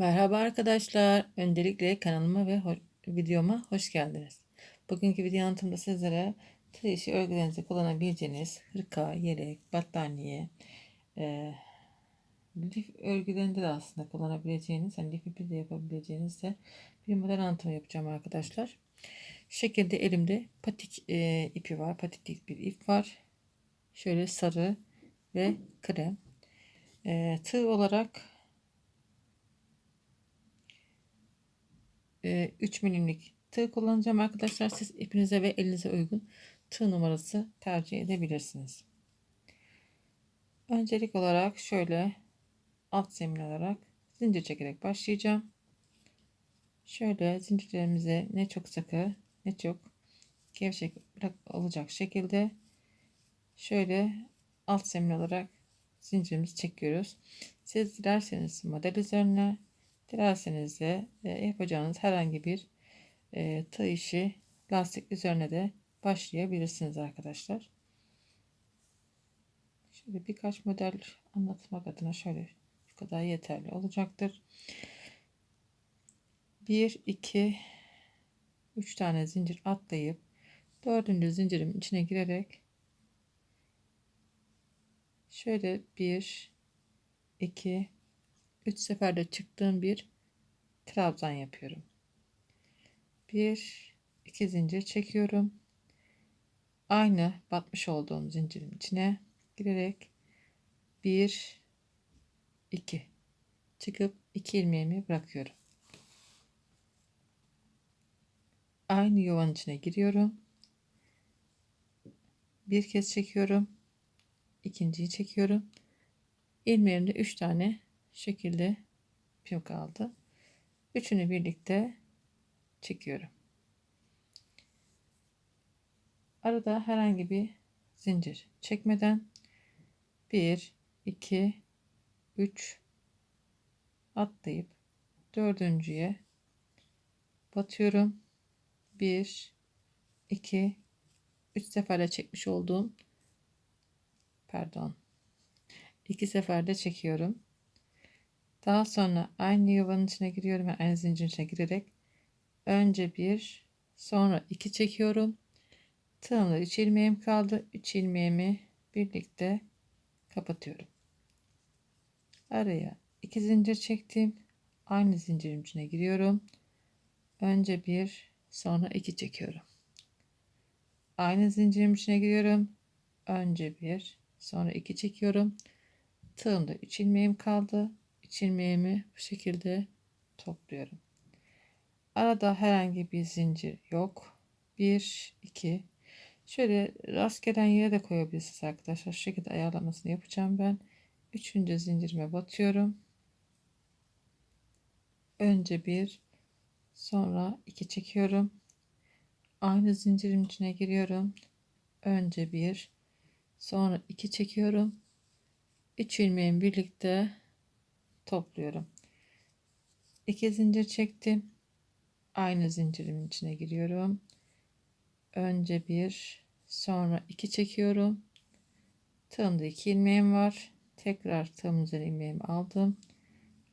Merhaba arkadaşlar. Öncelikle kanalıma ve ho- videoma hoş geldiniz. Bugünkü video anlatımda sizlere tığ işi örgülerinizde kullanabileceğiniz hırka, yelek, battaniye, e, lif örgülerinde de aslında kullanabileceğiniz, hani lif ipi de yapabileceğiniz de bir model anlatımı yapacağım arkadaşlar. Şekilde elimde patik e, ipi var. Patiklik bir ip var. Şöyle sarı ve krem. E, tığ olarak 3 milimlik tığ kullanacağım arkadaşlar. Siz ipinize ve elinize uygun tığ numarası tercih edebilirsiniz. Öncelik olarak şöyle alt zemin alarak zincir çekerek başlayacağım. Şöyle zincirlerimize ne çok sıkı ne çok gevşek olacak şekilde şöyle alt zemin olarak zincirimizi çekiyoruz. Siz dilerseniz model üzerine Dilerseniz de e, yapacağınız herhangi bir e, tığ işi lastik üzerine de başlayabilirsiniz arkadaşlar. Şöyle birkaç model anlatmak adına şöyle şu kadar yeterli olacaktır. 1 2 3 tane zincir atlayıp dördüncü zincirim içine girerek şöyle 1 2 3 seferde çıktığım bir trabzan yapıyorum. 1 2 zincir çekiyorum. Aynı batmış olduğum zincirin içine girerek 1 2 çıkıp 2 ilmeğimi bırakıyorum. Aynı yuvanın içine giriyorum. Bir kez çekiyorum. ikinciyi çekiyorum. İlmeğimde 3 tane şekilde ipim kaldı. Üçünü birlikte çekiyorum. Arada herhangi bir zincir çekmeden 1 2 3 atlayıp dördüncüye batıyorum. 1 2 3 seferde çekmiş olduğum pardon 2 seferde çekiyorum. Daha sonra aynı yuvanın içine giriyorum ve aynı zincirin içine girerek önce bir sonra iki çekiyorum. Tığımda 3 ilmeğim kaldı. 3 ilmeğimi birlikte kapatıyorum. Araya iki zincir çektim. Aynı zincirin içine giriyorum. Önce bir sonra iki çekiyorum. Aynı zincirin içine giriyorum. Önce bir sonra iki çekiyorum. Tığımda 3 ilmeğim kaldı. İlmeğimi bu şekilde topluyorum. Arada herhangi bir zincir yok. 1 2 Şöyle rastgele yere de koyabilirsiniz arkadaşlar. Şu şekilde ayarlamasını yapacağım ben. Üçüncü zincirime batıyorum. Önce bir sonra iki çekiyorum. Aynı zincirin içine giriyorum. Önce bir sonra iki çekiyorum. Üç ilmeğin birlikte topluyorum. İki zincir çektim. Aynı zincirimin içine giriyorum. Önce bir, sonra iki çekiyorum. Tığımda iki ilmeğim var. Tekrar tığım üzerine ilmeğimi aldım.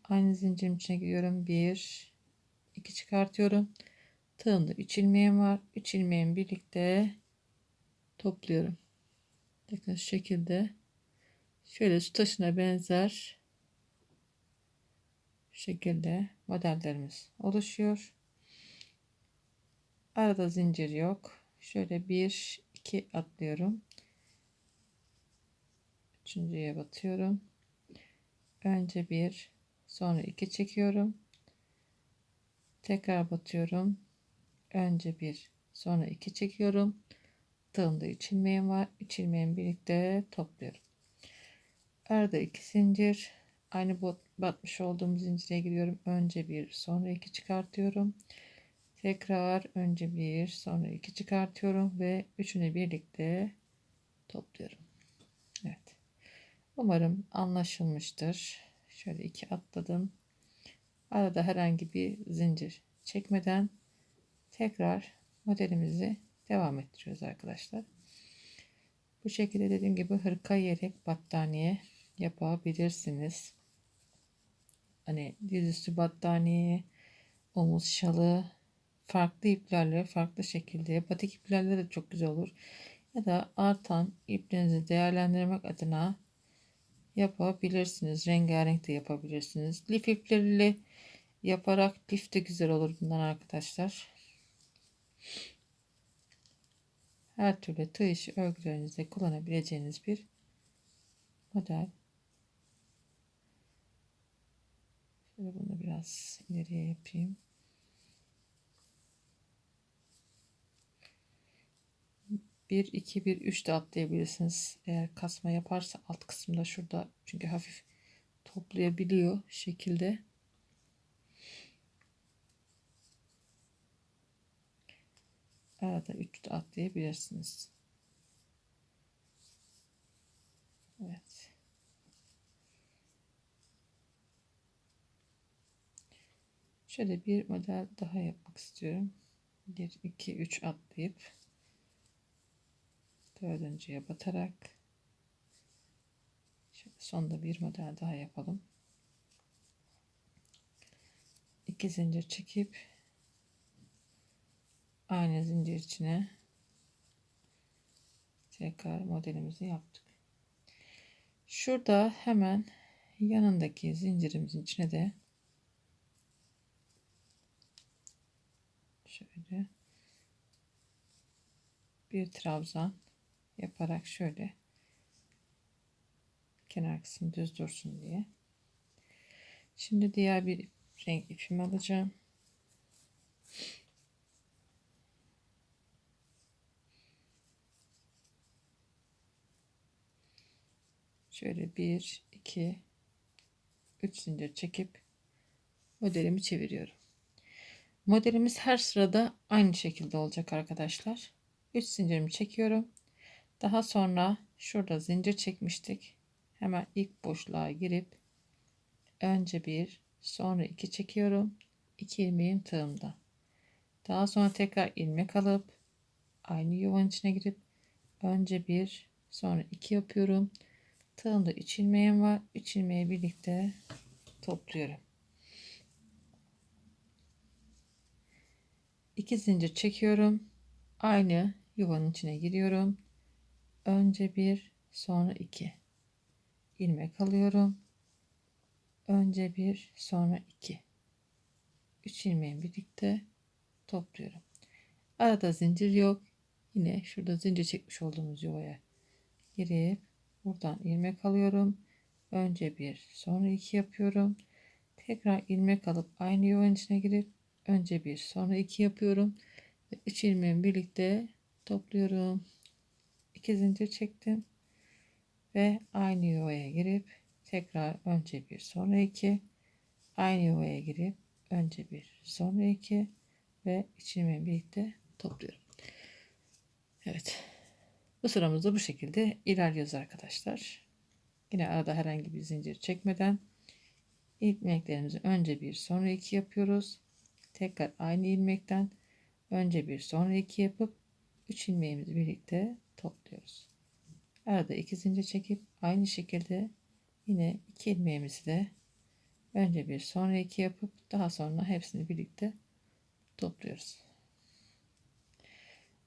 Aynı zincirin içine giriyorum. Bir, iki çıkartıyorum. Tığımda üç ilmeğim var. Üç ilmeğimi birlikte topluyorum. Bakın şu şekilde şöyle su taşına benzer şekilde modellerimiz oluşuyor. Arada zincir yok. Şöyle bir iki atlıyorum. Üçüncüye batıyorum. Önce bir sonra iki çekiyorum. Tekrar batıyorum. Önce bir sonra iki çekiyorum. Tığımda üç ilmeğim var. Üç ilmeğimi birlikte topluyorum. Arada iki zincir aynı bot, batmış olduğum zincire giriyorum. Önce bir sonra iki çıkartıyorum. Tekrar önce bir sonra iki çıkartıyorum ve üçünü birlikte topluyorum. Evet. Umarım anlaşılmıştır. Şöyle iki atladım. Arada herhangi bir zincir çekmeden tekrar modelimizi devam ettiriyoruz arkadaşlar. Bu şekilde dediğim gibi hırka yelek battaniye yapabilirsiniz. Hani dizüstü battaniye, omuz şalı, farklı iplerle, farklı şekilde, batik iplerle de çok güzel olur. Ya da artan iplerinizi değerlendirmek adına yapabilirsiniz. Rengarenk de yapabilirsiniz. Lif ipleriyle yaparak lif de güzel olur bunlar arkadaşlar. Her türlü tığ işi örgülerinizde kullanabileceğiniz bir model. Şöyle bunu biraz ileriye yapayım. Bir, iki, bir, üç de atlayabilirsiniz. Eğer kasma yaparsa alt kısımda şurada çünkü hafif toplayabiliyor şekilde. Arada 3 de atlayabilirsiniz. Evet. Şöyle bir model daha yapmak istiyorum. 1, 2, 3 atlayıp dördüncüye batarak şöyle sonda bir model daha yapalım. İki zincir çekip aynı zincir içine tekrar modelimizi yaptık. Şurada hemen yanındaki zincirimizin içine de şöyle bir trabzan yaparak şöyle kenar kısmı düz dursun diye. Şimdi diğer bir renk ipimi alacağım. Şöyle bir, iki, üç zincir çekip modelimi çeviriyorum. Modelimiz her sırada aynı şekilde olacak arkadaşlar. 3 zincirimi çekiyorum. Daha sonra şurada zincir çekmiştik. Hemen ilk boşluğa girip önce bir, sonra iki çekiyorum. 2 ilmeğim tığımda. Daha sonra tekrar ilmek alıp aynı yuvanın içine girip önce bir, sonra iki yapıyorum. Tığımda 3 ilmeğim var. 3 ilmeği birlikte topluyorum. 2 zincir çekiyorum. Aynı yuvanın içine giriyorum. Önce bir, sonra iki. ilmek alıyorum. Önce bir, sonra iki. Üç ilmeği birlikte topluyorum. Arada zincir yok. Yine şurada zincir çekmiş olduğumuz yuvaya girip buradan ilmek alıyorum. Önce bir, sonra iki yapıyorum. Tekrar ilmek alıp aynı yuvanın içine girip önce bir, sonra iki yapıyorum. Ve üç ilmeğimi birlikte topluyorum. 2 zincir çektim ve aynı yuvaya girip tekrar önce bir sonra iki aynı yuvaya girip önce bir sonra iki ve içimi birlikte topluyorum. Evet. Bu sıramızda bu şekilde ilerliyoruz arkadaşlar. Yine arada herhangi bir zincir çekmeden ilmeklerimizi önce bir sonra iki yapıyoruz. Tekrar aynı ilmekten önce bir sonra iki yapıp 3 ilmeğimizi birlikte topluyoruz. Arada iki zincir çekip aynı şekilde yine iki ilmeğimizi de önce bir sonra iki yapıp daha sonra hepsini birlikte topluyoruz.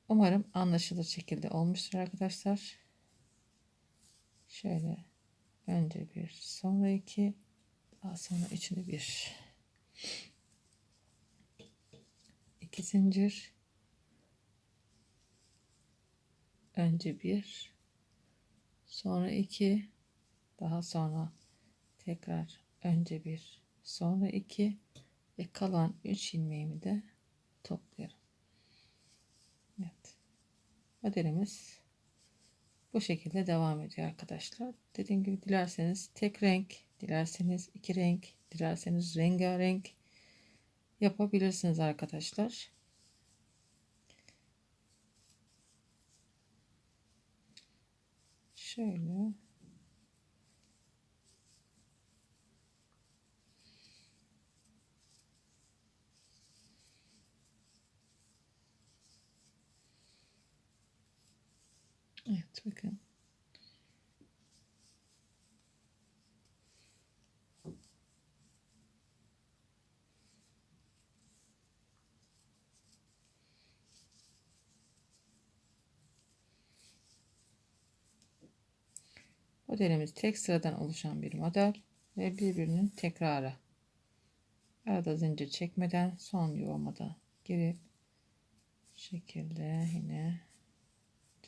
Umarım anlaşılır şekilde olmuştur arkadaşlar. Şöyle önce bir sonra iki daha sonra içini bir iki zincir önce bir sonra iki daha sonra tekrar önce bir sonra iki ve kalan üç ilmeğimi de topluyorum. Evet. Modelimiz bu şekilde devam ediyor arkadaşlar. Dediğim gibi dilerseniz tek renk, dilerseniz iki renk, dilerseniz rengarenk yapabilirsiniz arkadaşlar. Şöyle. Evet bakın. Modelimiz tek sıradan oluşan bir model ve birbirinin tekrarı. Arada zincir çekmeden son yuvamada girip şekilde yine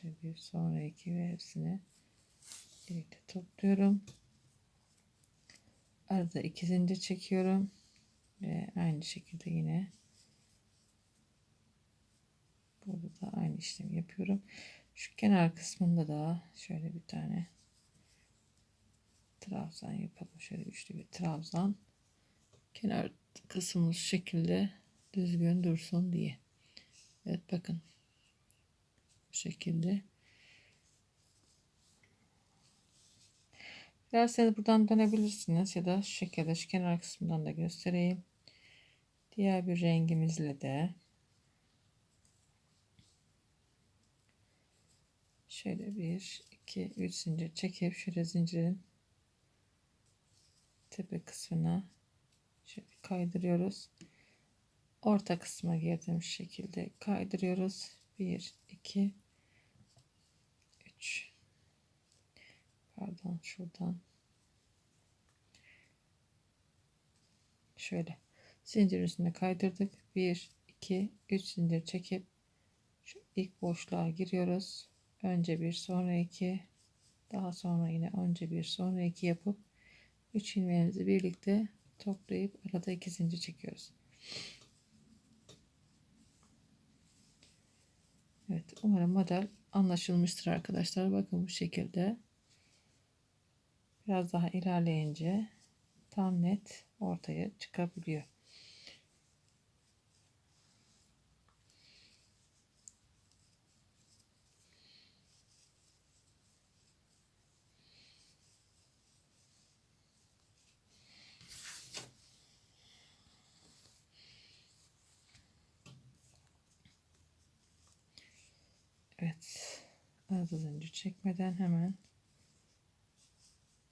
bir sonraki ve hepsini birlikte topluyorum. Arada iki zincir çekiyorum ve aynı şekilde yine burada da aynı işlemi yapıyorum. Şu kenar kısmında da şöyle bir tane trabzan yapalım. Şöyle üçlü bir trabzan. Kenar kısmımız şekilde düzgün dursun diye. Evet bakın. Bu şekilde. Dilerseniz buradan dönebilirsiniz ya da şu şekilde şu kenar kısmından da göstereyim. Diğer bir rengimizle de şöyle bir iki üç zincir çekip şöyle zincirin tepe kısmına şöyle kaydırıyoruz. Orta kısma girdim şu şekilde kaydırıyoruz. 1 2 3 Pardon şuradan şöyle zincir üstüne kaydırdık. 1 2 3 zincir çekip şu ilk boşluğa giriyoruz. Önce bir sonra iki daha sonra yine önce bir sonra iki yapıp 3 ilmeğimizi birlikte toplayıp arada iki zincir çekiyoruz. Evet umarım model anlaşılmıştır arkadaşlar. Bakın bu şekilde. Biraz daha ilerleyince tam net ortaya çıkabiliyor. Evet. Arada zincir çekmeden hemen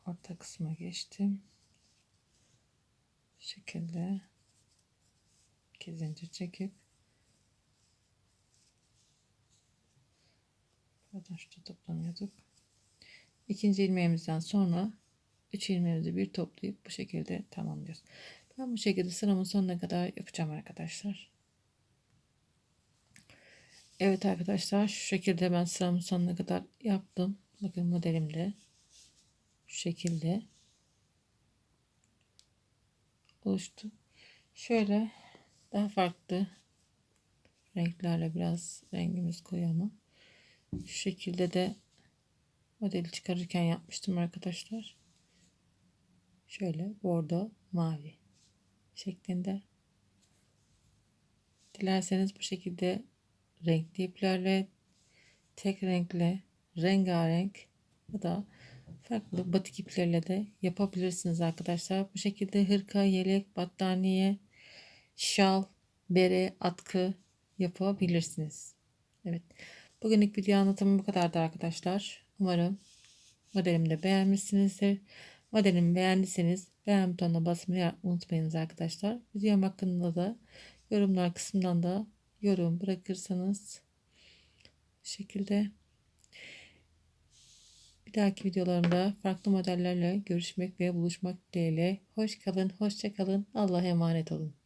orta kısma geçtim. Bu şekilde iki zincir çekip pardon şurada toplamıyorduk. İkinci ilmeğimizden sonra üç ilmeğimizi bir toplayıp bu şekilde tamamlıyoruz. Ben bu şekilde sıramın sonuna kadar yapacağım arkadaşlar. Evet arkadaşlar şu şekilde ben sıramın sonuna kadar yaptım. Bakın modelimde şu şekilde oluştu. Şöyle daha farklı renklerle biraz rengimiz koyu ama şu şekilde de modeli çıkarırken yapmıştım arkadaşlar. Şöyle bordo mavi şeklinde. Dilerseniz bu şekilde renkli iplerle tek renkle rengarenk ya da farklı batik iplerle de yapabilirsiniz arkadaşlar. Bu şekilde hırka, yelek, battaniye, şal, bere, atkı yapabilirsiniz. Evet. Bugünlük video anlatımı bu kadardı arkadaşlar. Umarım modelimi de beğenmişsinizdir. Modelimi beğendiyseniz beğen butonuna basmayı unutmayınız arkadaşlar. Videom hakkında da yorumlar kısmından da yorum bırakırsanız bu şekilde bir dahaki videolarımda farklı modellerle görüşmek ve buluşmak dileğiyle. Hoş kalın, hoşça kalın. Allah'a emanet olun.